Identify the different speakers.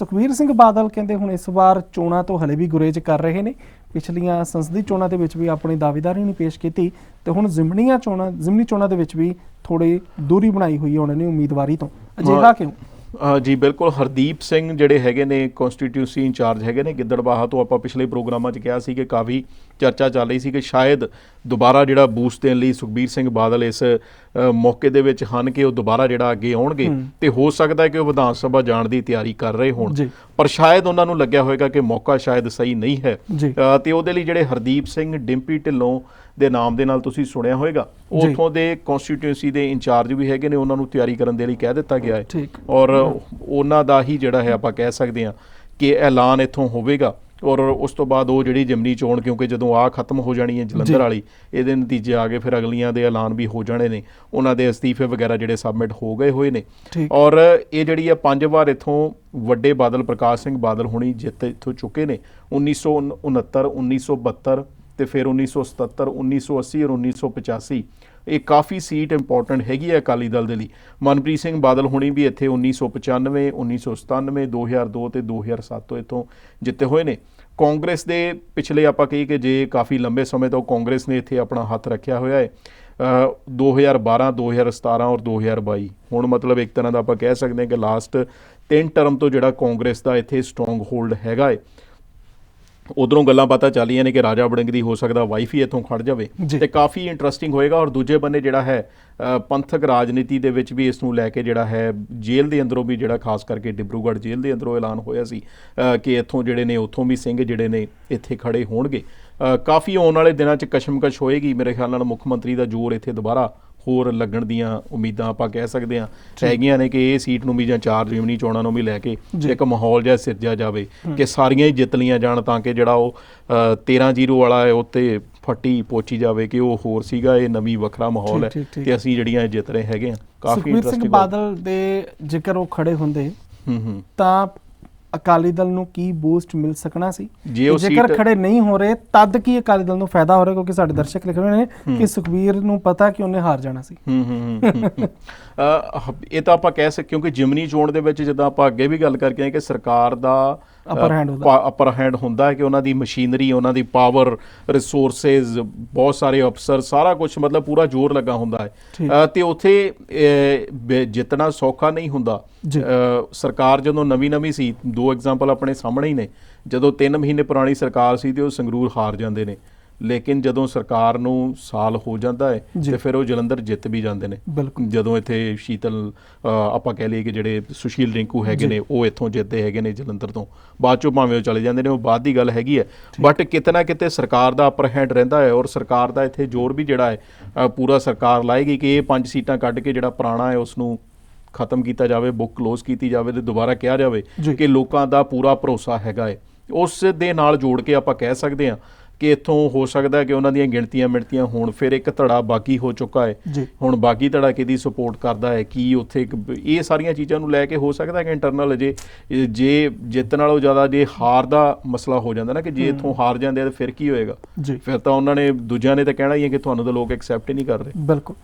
Speaker 1: ਸੁਖਬੀਰ ਸਿੰਘ ਬਾਦਲ ਕਹਿੰਦੇ ਹੁਣ ਇਸ ਵਾਰ ਚੋਣਾਂ ਤੋਂ ਹਲੇ ਵੀ ਗੁਰੇਜ਼ ਕਰ ਰਹੇ ਨੇ। ਪਿਛਲੀਆਂ ਸੰਸਦੀ ਚੋਣਾਂ ਦੇ ਵਿੱਚ ਵੀ ਆਪਣੀ ਦਾਅਵੇਦਾਰੀ ਨਹੀਂ ਪੇਸ਼ ਕੀਤੀ ਤੇ ਹੁਣ ਜ਼ਿਮਨੀਆਂ ਚੋਣਾਂ ਜ਼ਿਮਨੀ ਚੋਣਾਂ ਦੇ ਵਿੱਚ ਵੀ ਥੋੜੀ ਦੂਰੀ ਬਣਾਈ ਹੋਈ ਹੈ ਉਹਨਾਂ ਨੇ ਉਮੀਦਵਾਰੀ ਤੋਂ। ਅਜਿਹਾ ਕਿਉਂ?
Speaker 2: ਜੀ ਬਿਲਕੁਲ ਹਰਦੀਪ ਸਿੰਘ ਜਿਹੜੇ ਹੈਗੇ ਨੇ ਕਨਸਟੀਟਿਊਸੀ ਇੰਚਾਰਜ ਹੈਗੇ ਨੇ ਗਿੱਦੜਬਾਹਾ ਤੋਂ ਆਪਾਂ ਪਿਛਲੇ ਪ੍ਰੋਗਰਾਮਾਂ 'ਚ ਕਿਹਾ ਸੀ ਕਿ ਕਾਫੀ ਚਰਚਾ ਚੱਲ ਰਹੀ ਸੀ ਕਿ ਸ਼ਾਇਦ ਦੁਬਾਰਾ ਜਿਹੜਾ ਬੂਸਟ ਦੇਣ ਲਈ ਸੁਖਬੀਰ ਸਿੰਘ ਬਾਦਲ ਇਸ ਮੌਕੇ ਦੇ ਵਿੱਚ ਹਨ ਕਿ ਉਹ ਦੁਬਾਰਾ ਜਿਹੜਾ ਅੱਗੇ ਆਉਣਗੇ ਤੇ ਹੋ ਸਕਦਾ ਹੈ ਕਿ ਉਹ ਵਿਧਾਨ ਸਭਾ ਜਾਣ ਦੀ ਤਿਆਰੀ ਕਰ ਰਹੇ ਹੋਣ। ਪਰ ਸ਼ਾਇਦ ਉਹਨਾਂ ਨੂੰ ਲੱਗਿਆ ਹੋਵੇਗਾ ਕਿ ਮੌਕਾ ਸ਼ਾਇਦ ਸਹੀ ਨਹੀਂ ਹੈ ਤੇ ਉਹਦੇ ਲਈ ਜਿਹੜੇ ਹਰਦੀਪ ਸਿੰਘ ਡਿੰਪੀ ਢਿੱਲੋਂ ਦੇ ਨਾਮ ਦੇ ਨਾਲ ਤੁਸੀਂ ਸੁਣਿਆ ਹੋਵੇਗਾ। ਉਥੋਂ ਦੇ ਕਨਸਟੀਟਿਊਂਸੀ ਦੇ ਇੰਚਾਰਜ ਵੀ ਹੈਗੇ ਨੇ ਉਹਨਾਂ ਨੂੰ ਤਿਆਰੀ ਕਰਨ ਦੇ ਲਈ ਕਹਿ ਦਿੱਤਾ ਗਿਆ ਹੈ। ਔਰ ਉਹਨਾਂ ਦਾ ਹੀ ਜਿਹੜਾ ਹੈ ਆਪਾਂ ਕਹਿ ਸਕਦੇ ਹਾਂ ਕਿ ਐਲਾਨ ਇੱਥੋਂ ਹੋਵੇਗਾ ਔਰ ਉਸ ਤੋਂ ਬਾਅਦ ਉਹ ਜਿਹੜੀ ਜਿਮਨੀ ਚੋਣ ਕਿਉਂਕਿ ਜਦੋਂ ਆ ਖਤਮ ਹੋ ਜਾਣੀ ਹੈ। ਜਲੰਧਰ ਵਾਲੀ ਇਹਦੇ ਨਤੀਜੇ ਆ ਗਏ ਫਿਰ ਅਗਲੀਆਂ ਦੇ ਐਲਾਨ ਵੀ ਹੋ ਜਾਣੇ ਨੇ ਉਹਨਾਂ ਦੇ ਅਸਤੀਫੇ ਵਗੈਰਾ ਜਿਹੜੇ ਸਬਮਿਟ ਹੋ ਗਏ ਹੋਏ ਨੇ। ਔਰ ਇਹ ਜਿਹੜੀ ਆ ਪੰਜ ਵਾਰ ਇੱਥੋਂ ਵੱਡੇ ਬਾਦਲ ਪ੍ਰਕਾਸ਼ ਸਿੰਘ ਬਾਦਲ ਹੁਣੀ ਜਿੱਤ ਇੱਥੋਂ ਚੁੱਕੇ ਨੇ 1969 1972 ਤੇ ਫਿਰ 1977 1980 ਔਰ 1985 ਇਹ ਕਾਫੀ ਸੀਟ ਇੰਪੋਰਟੈਂਟ ਹੈਗੀ ਹੈ ਅਕਾਲੀ ਦਲ ਦੇ ਲਈ। ਮਨਪ੍ਰੀਤ ਸਿੰਘ ਬਾਦਲ ਹੁਣੀ ਵੀ ਇੱਥੇ 1995 1997 2002 ਤੇ 2007 ਤੋਂ ਇੱਥੋਂ ਜਿੱਤੇ ਹੋਏ ਨੇ। ਕਾਂਗਰਸ ਦੇ ਪਿਛਲੇ ਆਪਾਂ ਕਹੀ ਕਿ ਜੇ ਕਾਫੀ ਲੰਬੇ ਸਮੇਂ ਤੋਂ ਕਾਂਗਰਸ ਨੇ ਇੱਥੇ ਆਪਣਾ ਹੱਥ ਰੱਖਿਆ ਹੋਇਆ ਹੈ ਅ, 2012 2017 ਔਰ 2022 ਹੁਣ ਮਤਲਬ ਇੱਕ ਤਰ੍ਹਾਂ ਦਾ ਆਪਾਂ ਕਹਿ ਸਕਦੇ ਹਾਂ ਕਿ ਲਾਸਟ ਤਿੰਨ ਟਰਮ ਤੋਂ ਜਿਹੜਾ ਕਾਂਗਰਸ ਦਾ ਇੱਥੇ ਸਟਰੋਂਗ ਹੋਲਡ ਹੈਗਾ ਹੈ। ਉਧਰੋਂ ਗੱਲਾਂ ਪਤਾ ਚੱਲੀਆਂ ਨੇ ਕਿ ਰਾਜਾ ਵੜਿੰਗ ਦੀ ਹੋ ਸਕਦਾ ਵਾਈਫ ਹੀ ਇੱਥੋਂ ਖੜ ਜਾਵੇ। ਤੇ ਕਾਫੀ ਇੰਟਰਸਟਿੰਗ ਹੋਏਗਾ ਔਰ ਦੂਜੇ ਬੰਨੇ ਜਿਹੜਾ ਹੈ ਪੰਥਕ ਰਾਜਨੀਤੀ ਦੇ ਵਿੱਚ ਵੀ ਇਸ ਨੂੰ ਲੈ ਕੇ ਜਿਹੜਾ ਹੈ ਜੇਲ੍ਹ ਦੇ ਅੰਦਰੋਂ ਵੀ ਜਿਹੜਾ ਖਾਸ ਕਰਕੇ ਡਿਬਰੂਗੜ੍ਹ ਜੇਲ੍ਹ ਦੇ ਅੰਦਰੋਂ ਐਲਾਨ ਹੋਇਆ ਸੀ ਕਿ ਇੱਥੋਂ ਜਿਹੜੇ ਨੇ ਉੱਥੋਂ ਵੀ ਸਿੰਘ ਜਿਹੜੇ ਨੇ ਇੱਥੇ ਖੜੇ ਹੋਣਗੇ ਕਾਫੀ ਆਉਣ ਵਾਲੇ ਦਿਨਾਂ 'ਚ ਕਸ਼ਮਕਸ਼ ਹੋਏਗੀ ਮੇਰੇ ਖਿਆਲ ਨਾਲ ਮੁੱਖ ਮੰਤਰੀ ਦਾ ਜ਼ੋਰ ਇੱਥੇ ਦੁਬਾਰਾ ਹੋਰ ਲੱਗਣ ਦੀਆਂ ਉਮੀਦਾਂ ਆਪਾਂ ਕਹਿ ਸਕਦੇ ਹਾਂ। ਹੈਗੀਆਂ ਨੇ ਕਿ ਇਹ ਸੀਟ ਨੂੰ ਵੀ ਜਾਂ ਚਾਰ ਜਿਮਨੀ ਚੋਣਾਂ ਨੂੰ ਵੀ ਲੈ ਕੇ। ਇੱਕ ਮਾਹੌਲ ਜਿਹਾ ਸਿਰਜਿਆ ਜਾਵੇ ਕਿ ਸਾਰੀਆਂ ਹੀ ਜਿੱਤ ਲੀਆਂ ਜਾਣ ਤਾਂ ਕਿ ਜਿਹੜਾ ਉਹ 13-0 ਵਾਲਾ ਹੈ ਉੱਤੇ ਫੱਟੀ ਪੋਚੀ ਜਾਵੇ ਕਿ ਉਹ ਹੋਰ ਸੀਗਾ ਇਹ ਨਵੀਂ ਵੱਖਰਾ ਮਾਹੌਲ ਹੈ। ਤੇ ਅਸੀਂ ਜਿਹੜੀਆਂ ਜਿੱਤ ਰਹੇ ਹੈਗੇ ਆ ਕਾਫੀ ਇੰਟਰਸਟਿੰਗ
Speaker 1: ਬਾਦਲ ਦੇ ਜੇਕਰ ਉਹ ਖੜੇ ਹੁੰਦੇ
Speaker 2: ਹੂੰ ਹੂੰ।
Speaker 1: ਤਾਂ ਅਕਾਲੀ ਦਲ ਨੂੰ ਕੀ ਬੂਸਟ ਮਿਲ ਸਕਣਾ ਸੀ? ਜੇਕਰ ਖੜੇ ਨਹੀਂ ਹੋ ਰਹੇ ਤਦ ਕੀ ਅਕਾਲੀ ਦਲ ਨੂੰ ਫਾਇਦਾ ਹੋ ਰਿਹਾ? ਕਿਉਂਕਿ ਸਾਡੇ ਦਰਸ਼ਕ ਲਿਖ ਰਹੇ ਨੇ ਕਿ ਸੁਖਬੀਰ ਨੂੰ ਪਤਾ ਕਿ ਉਹਨੇ ਹਾਰ ਜਾਣਾ ਸੀ।
Speaker 2: ਇਹ ਤਾਂ ਆਪਾਂ ਕਹਿ ਸਕ ਕਿਉਂਕਿ ਜਿਮਨੀ ਚੋਣ ਦੇ ਵਿੱਚ ਜਿੱਦਾਂ ਆਪਾਂ ਅੱਗੇ ਵੀ ਗੱਲ ਕਰਕੇ ਆਏ ਕਿ ਸਰਕਾਰ ਦਾ
Speaker 1: ਹੁੰਦਾ।
Speaker 2: ਅਪਰ ਹੈਂਡ ਹੁੰਦਾ ਹੈ ਕਿ ਉਹਨਾਂ ਦੀ ਮਸ਼ੀਨਰੀ ਉਹਨਾਂ ਦੀ ਪਾਵਰ ਰਿਸੋਰਸਸ ਬਹੁਤ ਸਾਰੇ ਅਫਸਰ ਸਾਰਾ ਕੁਝ ਮਤਲਬ ਪੂਰਾ ਜ਼ੋਰ ਲੱਗਾ ਹੁੰਦਾ। ਹੈ। ਤੇ ਉੱਥੇ ਜਿੱਤਣਾ ਸੌਖਾ ਨਹੀਂ ਹੁੰਦਾ। ਸਰਕਾਰ ਜਦੋਂ ਨਵੀਂ ਨਵੀਂ ਸੀ ਦੋ ਐਗਜ਼ਾਮਪਲ ਆਪਣੇ ਸਾਹਮਣੇ ਹੀ ਨੇ। ਜਦੋਂ 3 ਮਹੀਨੇ ਪੁਰਾਣੀ ਸਰਕਾਰ ਸੀ ਤੇ ਉਹ ਸੰਗਰੂਰ ਹਾਰ ਜਾਂਦੇ ਨੇ। ਲੇਕਿਨ ਜਦੋਂ ਸਰਕਾਰ ਨੂੰ ਸਾਲ ਹੋ ਜਾਂਦਾ ਹੈ। ਤੇ ਫਿਰ ਉਹ ਜਲੰਧਰ ਜਿੱਤ ਵੀ ਜਾਂਦੇ ਨੇ। ਜਦੋਂ ਇੱਥੇ ਸ਼ੀਤਲ ਆਪਾਂ ਕਹਿ ਲਈਏ ਕਿ ਜਿਹੜੇ ਸੁਸ਼ੀਲ ਰਿੰਕੂ ਹੈਗੇ। ਨੇ ਉਹ ਇੱਥੋਂ ਜਿੱਤਦੇ ਹੈਗੇ ਨੇ ਜਲੰਧਰ ਤੋਂ। ਬਾਅਦ ਚੋਂ ਭਾਵੇਂ ਉਹ ਚਲੇ ਜਾਂਦੇ ਨੇ ਉਹ ਬਾਅਦ ਦੀ ਗੱਲ ਹੈਗੀ ਹੈ। ਬਟ ਕਿਤੇ ਨਾ ਕਿਤੇ ਸਰਕਾਰ ਦਾ ਅਪਰ ਹੈਂਡ ਰਹਿੰਦਾ ਹੈ ਔਰ ਸਰਕਾਰ ਦਾ ਇੱਥੇ ਜ਼ੋਰ ਵੀ ਜਿਹੜਾ ਹੈ ਪੂਰਾ ਸਰਕਾਰ ਲਾਏਗੀ ਕਿ ਇਹ ਪੰਜ ਸੀਟਾਂ ਕੱਢ ਕੇ ਜਿਹੜਾ ਪੁਰਾਣਾ ਹੈ ਉਸ ਨੂੰ ਖਤਮ ਕੀਤਾ ਜਾਵੇ ਬੁੱਕ ਕਲੋਜ਼ ਕੀਤੀ ਜਾਵੇ ਤੇ ਦੁਬਾਰਾ ਕਿਹਾ ਜਾਵੇ। ਕਿ ਲੋਕਾਂ ਦਾ ਪੂਰਾ ਭਰੋਸਾ ਹੈਗਾ ਹੈ ਉਸ ਦੇ ਨਾਲ ਜੋੜ ਕੇ ਆਪਾਂ ਕਹਿ ਸਕਦੇ ਹਾਂ ਕਿ ਇੱਥੋਂ ਹੋ ਸਕਦਾ ਕਿ ਉਹਨਾਂ ਦੀਆਂ ਗਿਣਤੀਆਂ ਮਿਣਤੀਆਂ ਹੋਣ ਫਿਰ ਇੱਕ ਧੜਾ ਬਾਕੀ ਹੋ ਚੁੱਕਾ ਹੈ। ਹੁਣ ਬਾਕੀ ਧੜਾ ਕਿਹਦੀ ਸਪੋਰਟ ਕਰਦਾ ਹੈ ਕੀ ਉੱਥੇ ਇਹ ਸਾਰੀਆਂ ਚੀਜ਼ਾਂ ਨੂੰ ਲੈ ਕੇ ਹੋ ਸਕਦਾ ਕਿ ਇੰਟਰਨਲ ਜੇ ਜੇ ਜਿੱਤਣ ਨਾਲੋਂ ਜ਼ਿਆਦਾ ਜੇ ਹਾਰ ਦਾ ਮਸਲਾ ਹੋ ਜਾਂਦਾ ਨਾ ਕਿ ਜੇ ਇੱਥੋਂ ਹਾਰ ਜਾਂਦੇ ਆ ਤਾਂ ਫਿਰ ਕੀ ਹੋਏਗਾ? ਫਿਰ ਤਾਂ ਉਹਨਾਂ ਨੇ ਦੂਜਿਆਂ ਨੇ ਤਾਂ ਕਹਿਣਾ ਹੀ ਹੈ ਕਿ ਤੁਹਾਨੂੰ ਤਾਂ ਲੋਕ ਐਕਸੈਪਟ ਹੀ ਨਹੀਂ ਕਰ ਰਹੇ।
Speaker 1: ਬਿਲਕੁਲ।